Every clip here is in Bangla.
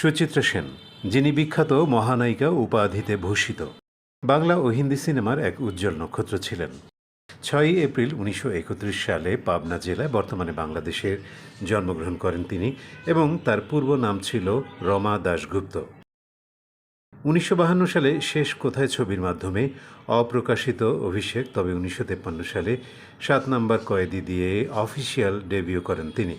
সুচিত্রা সেন, যিনি বিখ্যাত মহানায়িকা উপাধিতে ভূষিত। বাংলা ও হিন্দি সিনেমার এক উজ্জ্বল নক্ষত্র ছিলেন। ছয়ই এপ্রিল উনিশশো একত্রিশ সালে পাবনা জেলায় বর্তমানে বাংলাদেশের জন্মগ্রহণ করেন তিনি এবং তার পূর্ব নাম ছিল রমা দাশগুপ্ত। উনিশশো সালে শেষ কোথায় ছবির মাধ্যমে অপ্রকাশিত অভিষেক, তবে উনিশশো সালে সাত নম্বর কয়েদি দিয়ে অফিসিয়াল ডেবিউ করেন তিনি।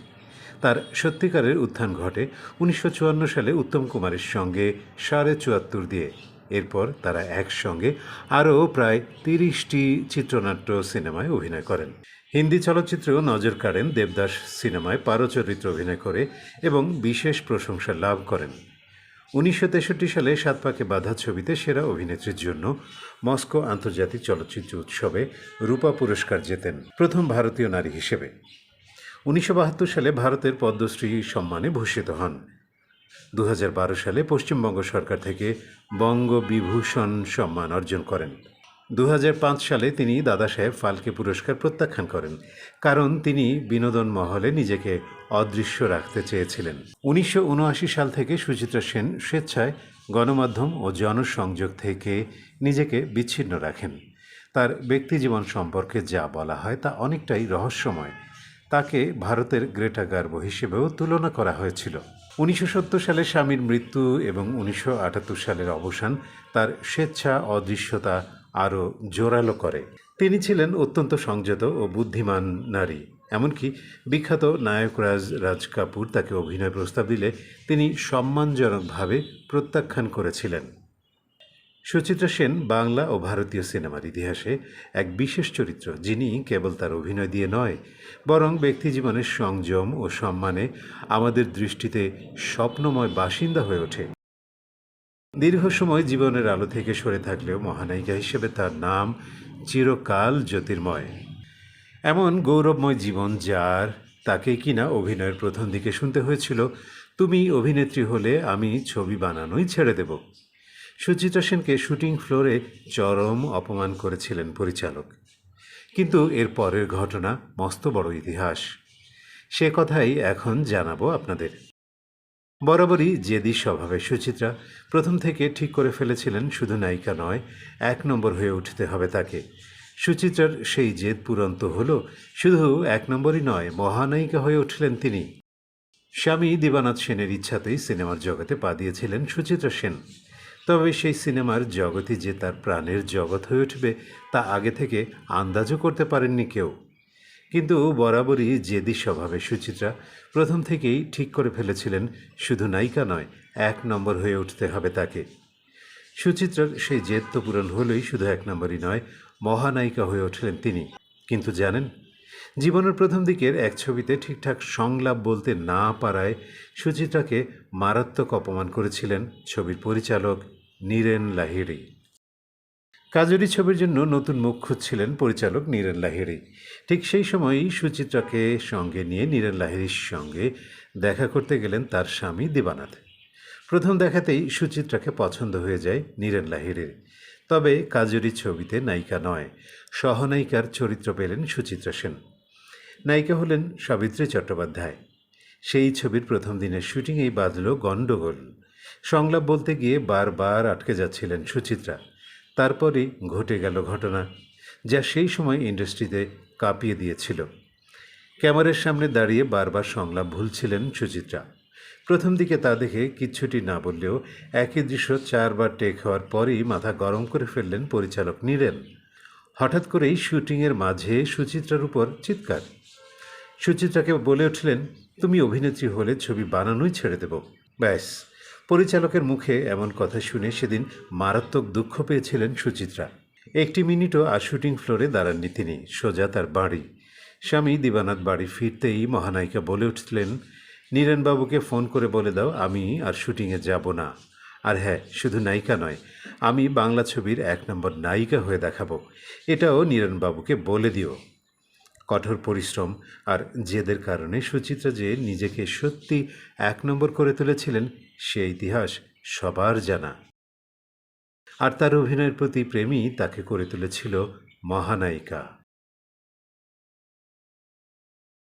তার সত্যিকারের উত্থান ঘটে উনিশশো চুয়ান্ন সালে উত্তম কুমারের সঙ্গে সাড়ে চুয়াত্তর দিয়ে। এরপর তারা একসঙ্গে আরও প্রায় তিরিশটি চিত্রনাট্য সিনেমায় অভিনয় করেন। হিন্দি চলচ্চিত্রেও নজর কাড়েন দেবদাস সিনেমায় পারচরিত্র অভিনয় করে এবং বিশেষ প্রশংসা লাভ করেন। উনিশশো তেষট্টি সালে সাত পাকে বাধা ছবিতে সেরা অভিনেত্রীর জন্য মস্কো আন্তর্জাতিক চলচ্চিত্র উৎসবে রূপা পুরস্কার জেতেন প্রথম ভারতীয় নারী হিসেবে। উনিশশো বাহাত্তর সালে ভারতের পদ্মশ্রী সম্মানে ভূষিত হন। দু হাজার বারো সালে পশ্চিমবঙ্গ সরকার থেকে বঙ্গবিভূষণ সম্মান অর্জন করেন। দু হাজার পাঁচ সালে তিনি দাদাসাহেব ফালকে পুরস্কার প্রত্যাখ্যান করেন, কারণ তিনি বিনোদন মহলে নিজেকে অদৃশ্য রাখতে চেয়েছিলেন। উনিশশো উনআশি সাল থেকে সুচিত্রা সেন স্বেচ্ছায় গণমাধ্যম ও জনসংযোগ থেকে নিজেকে বিচ্ছিন্ন রাখেন। তার ব্যক্তিজীবন সম্পর্কে যা বলা হয় তা অনেকটাই রহস্যময়। তাকে ভারতের গ্রেটা গার্ব হিসেবেও তুলনা করা হয়েছিল। উনিশশো সত্তর সালে স্বামীর মৃত্যু এবং উনিশশো আটাত্তর সালের অবসান তার স্বেচ্ছা অদৃশ্যতা আরও জোরালো করে। তিনি ছিলেন অত্যন্ত সংযত ও বুদ্ধিমান নারী, এমনকি বিখ্যাত নায়করাজ রাজ কাপুর তাকে অভিনয় প্রস্তাব দিলে তিনি সম্মানজনকভাবে প্রত্যাখ্যান করেছিলেন। সুচিত্রা সেন বাংলা ও ভারতীয় সিনেমার ইতিহাসে এক বিশেষ চরিত্র, যিনি কেবল তার অভিনয় দিয়ে নয়, বরং ব্যক্তিজীবনের সংযম ও সম্মানে আমাদের দৃষ্টিতে স্বপ্নময় বাসিন্দা হয়ে ওঠে। দীর্ঘ সময় জীবনের আলো থেকে সরে থাকলেও মহানায়িকা হিসেবে তার নাম চিরকাল জ্যোতির্ময়। এমন গৌরবময় জীবন যার, তাকে কিনা অভিনয়ের প্রথম দিকে শুনতে হয়েছিল, তুমি অভিনেত্রী হলে আমি ছবি বানানোই ছেড়ে দেব। সুচিত্রা সেনকে শুটিং ফ্লোরে চরম অপমান করেছিলেন পরিচালক। কিন্তু এর পরের ঘটনা মস্ত বড় ইতিহাস। সে কথাই এখন জানাব আপনাদের। বরাবরই জেদি স্বভাবে সুচিত্রা প্রথম থেকে ঠিক করে ফেলেছিলেন শুধু নায়িকা নয়, এক নম্বর হয়ে উঠতে হবে তাকে। সুচিত্রার সেই জেদ পুরন্ত হলো, শুধু এক নম্বরই নয়, মহানায়িকা হয়ে উঠলেন তিনি। স্বামী দিবানাথ সেনের ইচ্ছাতেই সিনেমার জগতে পা দিয়েছিলেন সুচিত্রা সেন। তবে সেই সিনেমার জগতে যে তার প্রাণের জগৎ হয়ে উঠবে তা আগে থেকে আন্দাজও করতে পারেননি কেউ। কিন্তু বরাবরই জেদি স্বভাবে সুচিত্রা প্রথম থেকেই ঠিক করে ফেলেছিলেন, শুধু নায়িকা নয়, এক নম্বর হয়ে উঠতে হবে তাকে। সুচিত্রার সেই জেদ তো পূরণ হলেই শুধু এক নম্বরই নয়, মহানায়িকা হয়ে উঠলেন তিনি। কিন্তু জানেন, জীবনের প্রথম দিকের এক ছবিতে ঠিকঠাক সংলাপ বলতে না পারায় সুচিত্রাকে মারাত্মক অপমান করেছিলেন ছবির পরিচালক। নীরেন লাহিড়ি। কাজরি ছবির জন্য নতুন মুখ খুঁজছিলেন পরিচালক নীরেন লাহিড়ি। ঠিক সেই সময়ই সুচিত্রাকে সঙ্গে নিয়ে নীরেন লাহিড়ির সঙ্গে দেখা করতে গেলেন তার স্বামী দিবানাথ। প্রথম দেখাতেই সুচিত্রাকে পছন্দ হয়ে যায় নীরেন লাহিড়ির। তবে কাজরি ছবিতে নায়িকা নয়, সহনায়িকার চরিত্র পেলেন সুচিত্রা সেন। নায়িকা হলেন সাবিত্রী চট্টোপাধ্যায়। সেই ছবির প্রথম দিনের শুটিংয়েই বাঁধল গণ্ডগোল। সংলাপ বলতে গিয়ে বারবার আটকে যাচ্ছিলেন সুচিত্রা। তারপরই ঘটে গেল ঘটনা, যা সেই সময় ইন্ডাস্ট্রিতে কাঁপিয়ে দিয়েছিল। ক্যামেরার সামনে দাঁড়িয়ে বারবার সংলাপ ভুলছিলেন সুচিত্রা। প্রথম দিকে তা দেখে কিচ্ছুটি না বললেও একই দৃশ্য চারবার টেক হওয়ার পরই মাথা গরম করে ফেললেন পরিচালক নীরেন। হঠাৎ করেই শুটিংয়ের মাঝে সুচিত্রার উপর চিৎকার। সুচিত্রাকে বলে উঠলেন, তুমি অভিনেত্রী হলে ছবি বানানোই ছেড়ে দেব। ব্যাস। পরিচালকের মুখে এমন কথা শুনে সেদিন মারাত্মক দুঃখ পেয়েছিলেন সুচিত্রা। একটি মিনিটও আর শুটিং ফ্লোরে দাঁড়াননি তিনি, সোজা তার বাড়ি। স্বামী দিবানাথ বাড়ি ফিরতেই মহানায়িকা বলে উঠলেন, নীরেনবাবুকে ফোন করে বলে দাও, আমি আর শুটিংয়ে যাব না। আর হ্যাঁ শুধু নায়িকা নয়, আমি বাংলা ছবির এক নম্বর নায়িকা হয়ে দেখাবো। এটাও নীরেনবাবুকে বলে দিও। কঠোর পরিশ্রম আর জেদের কারণে সুচিত্রা যে নিজেকে সত্যি এক নম্বর করে তুলেছিলেন, সে ইতিহাস সবার জানা। আর তার অভিনয়ের প্রতি প্রেমই তাকে করে তুলেছিল মহানায়িকা।